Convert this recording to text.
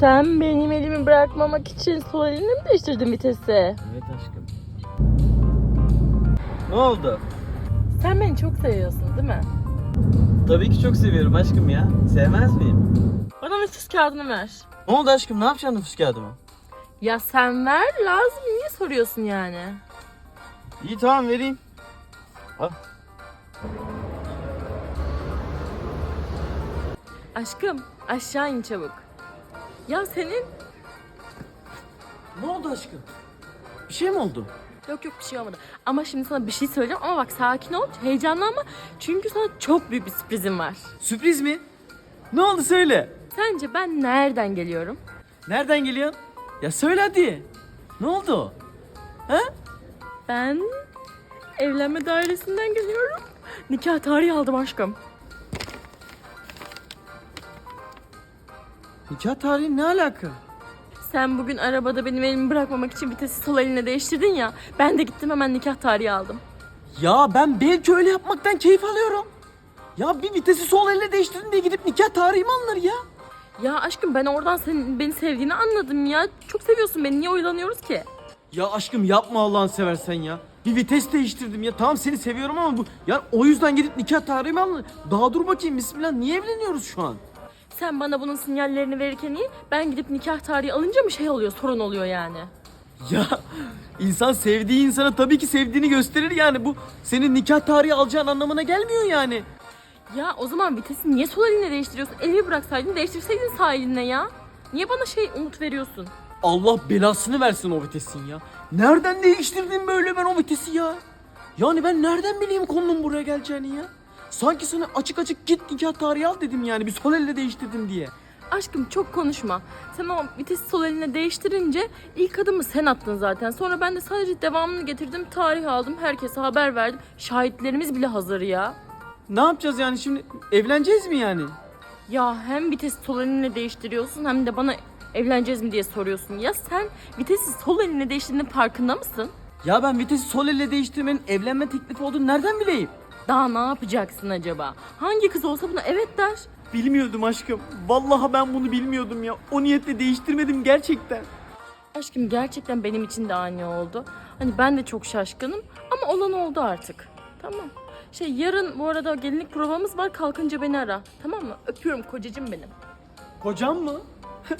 Sen benim elimi bırakmamak için sol elini mi değiştirdin vitesi? Evet aşkım. Ne oldu? Sen beni çok seviyorsun değil mi? Tabii ki çok seviyorum aşkım ya. Sevmez miyim? Bana nüfus kağıdını ver. Ne oldu aşkım? Ne yapacaksın nüfus kağıdımı? Ya sen ver lazım niye soruyorsun yani? İyi tamam vereyim. Al. Aşkım aşağı in çabuk. Ya senin Ne oldu aşkım? Bir şey mi oldu? Yok yok bir şey olmadı. Ama şimdi sana bir şey söyleyeceğim ama bak sakin ol, heyecanlanma. Çünkü sana çok büyük bir sürprizim var. Sürpriz mi? Ne oldu söyle. Sence ben nereden geliyorum? Nereden geliyorsun? Ya söyle hadi. Ne oldu? Ha? Ben evlenme dairesinden geliyorum. Nikah tarihi aldım aşkım. Nikah tarihi ne alaka? Sen bugün arabada benim elimi bırakmamak için vitesi sol eline değiştirdin ya. Ben de gittim hemen nikah tarihi aldım. Ya ben belki öyle yapmaktan keyif alıyorum. Ya bir vitesi sol elle değiştirdin diye gidip nikah tarihi mi alınır ya? Ya aşkım ben oradan senin beni sevdiğini anladım ya. Çok seviyorsun beni. Niye oyalanıyoruz ki? Ya aşkım yapma Allah'ını seversen ya. Bir vites değiştirdim ya. Tamam seni seviyorum ama bu ya o yüzden gidip nikah tarihi mi alınır? Daha dur bakayım bismillah niye evleniyoruz şu an? Sen bana bunun sinyallerini verirken iyi. Ben gidip nikah tarihi alınca mı şey oluyor, sorun oluyor yani. Ya insan sevdiği insana tabii ki sevdiğini gösterir yani bu senin nikah tarihi alacağın anlamına gelmiyor yani. Ya o zaman vitesi niye sol eline değiştiriyorsun? Elimi bıraksaydın değiştirseydin sağ eline ya. Niye bana şey umut veriyorsun? Allah belasını versin o vitesin ya. Nereden değiştirdin böyle ben o vitesi ya? Yani ben nereden bileyim konunun buraya geleceğini ya? Sanki sana açık açık git nikah tarihi al dedim yani bir sol elle değiştirdim diye. Aşkım çok konuşma. Sen o vitesi sol eline değiştirince ilk adımı sen attın zaten. Sonra ben de sadece devamını getirdim. Tarih aldım. Herkese haber verdim. Şahitlerimiz bile hazır ya. Ne yapacağız yani şimdi? Evleneceğiz mi yani? Ya hem vitesi sol eline değiştiriyorsun hem de bana evleneceğiz mi diye soruyorsun. Ya sen vitesi sol eline değiştirdiğinin farkında mısın? Ya ben vitesi sol elle değiştirmenin evlenme teklifi olduğunu nereden bileyim? Daha ne yapacaksın acaba? Hangi kız olsa buna evet der. Bilmiyordum aşkım. Vallahi ben bunu bilmiyordum ya. O niyetle değiştirmedim gerçekten. Aşkım gerçekten benim için de ani oldu. Hani ben de çok şaşkınım ama olan oldu artık. Tamam. Şey yarın bu arada gelinlik provamız var. Kalkınca beni ara. Tamam mı? Öpüyorum kocacığım benim. Kocam mı?